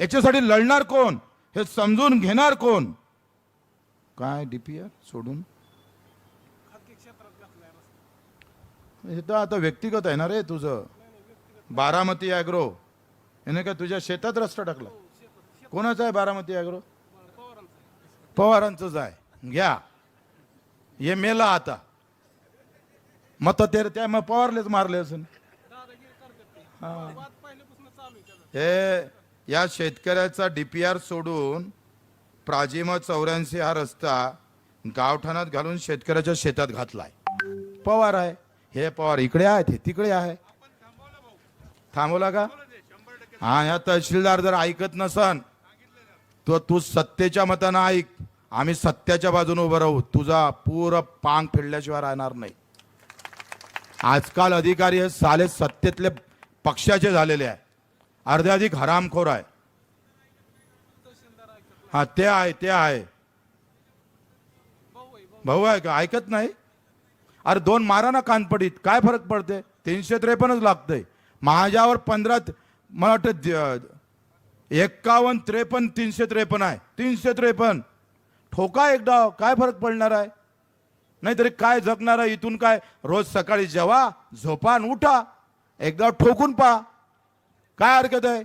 याच्यासाठी लढणार कोण? हे समजून घेणार कोण? काय डीपीआर सोडून? हे तर आता व्यक्तिगत आहे ना रे तुझं. बारामती ॲग्रो याने काय तुझ्या शेतात रस्ता टाकला? कोणाचा आहे बारामती ॲग्रो पवारांचंच आहे. घ्या. हे मेला आता. मत ते त्या मग पवारलेच मारले असून हे या शेतकऱ्याचा डीपीआर सोडून प्राजिम चौऱ्याऐंशी हा रस्ता गावठाणात घालून शेतकऱ्याच्या शेतात घातलाय. पवार आहे. हे पवार इकडे आहेत हे तिकडे आहे. थांबवला का? हा ह्या तहसीलदार जर ऐकत नसन तो तू सत्तेच्या मतानं ऐक. आम्ही सत्याच्या बाजूने उभं राहू. तुझा पूर पांग फिरल्याशिवाय राहणार नाही. आजकाल अधिकारी हे साले सत्तेतले पक्षाचे झालेले आहे अर्ध्याधिक हरामखोर आहे. हा ते आहे ते आहे. भाऊ आहे का? ऐकत नाही? अरे दोन मारा ना कानपडीत. काय फरक पडते? तीनशे त्रेपन्नच लागतंय. माझ्यावर पंधरा मला वाटतं एक्कावन्न त्रेपन्न तीनशे त्रेपन्न आहे. तीनशे त्रेपन्न. ठोका एकदा काय फरक पडणार आहे? नाहीतरी काय जगणार आहे इथून काय? रोज सकाळी जेवा झोपान उठा. एकदा ठोकून पहा. काय हरकत आहे?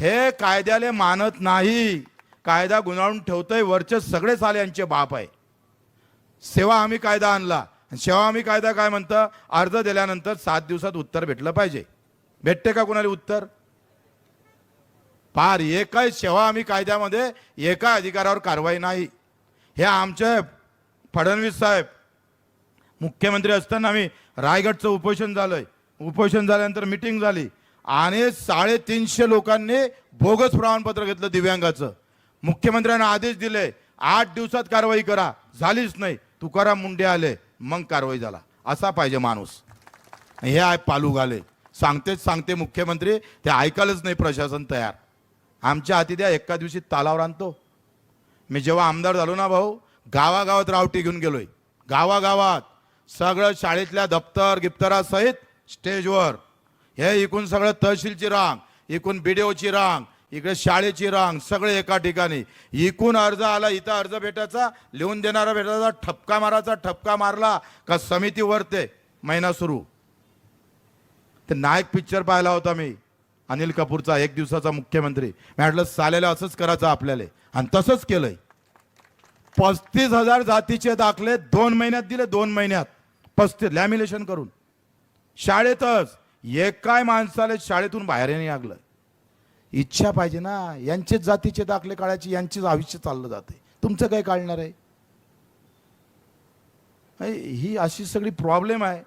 हे कायद्याले मानत नाही. कायदा गुंडाळून ठेवतोय. वरचे सगळे साले यांचे बाप आहे. सेवा हमी कायदा आणला. आणि सेवा आम्ही कायदा काय म्हणतं? अर्ज दिल्यानंतर सात दिवसात उत्तर भेटलं पाहिजे. भेटते का कुणाला उत्तर? पार एकही सेवा आम्ही कायद्यामध्ये एका अधिकारावर कारवाई नाही. हे आमचे फडणवीस साहेब मुख्यमंत्री असताना आम्ही रायगडचं उपोषण झालंय. उपोषण झाल्यानंतर मिटिंग झाली. आणि साडेतीनशे लोकांनी बोगस प्रमाणपत्र घेतलं दिव्यांगाचं. मुख्यमंत्र्यांना आदेश दिले आठ दिवसात कारवाई करा. झालीच नाही. तुकाराम मुंडे आले मग कारवाई झाला. असा पाहिजे माणूस. हे आहे पालू घाले सांगतेच सांगते मुख्यमंत्री ते ऐकायलाच नाही प्रशासन तयार. आमच्या हाती द्या एका दिवशी तालावर आणतो. मी जेव्हा आमदार झालो ना भाऊ गावागावात रावटी घेऊन गेलोय. गावागावात सगळं शाळेतल्या दप्तर गिफ्तरासहित स्टेजवर. हे एकूण सगळं तहसीलची रांग इकून बीडीओची रांग इकडे शाळेची रांग सगळे एका ठिकाणी. एकूण अर्ज आला इथं अर्ज भेटायचा लिहून देणारा भेटायचा ठपका मारायचा ठपका मारला का समिती वरते महिना सुरू. ते नायक पिक्चर पाहिला होता मी अनिल कपूरचा एक दिवसाचा मुख्यमंत्री. मी म्हटलं सालेला असंच करायचं आपल्याला. आणि तसंच केलंय. पस्तीस हजार जातीचे दाखले दोन महिन्यात दिले दोन महिन्यात. पस्तीस लॅमिनेशन करून. शाळेतच. एकाय माणसाला शाळेतून बाहेर नाही लागलं. इच्छा पाहिजे ना. यांचेच जातीचे दाखले काढायचे यांचेच आयुष्य चाललं जाते तुमचं काय काढणार आहे? ही अशी सगळी प्रॉब्लेम आहे.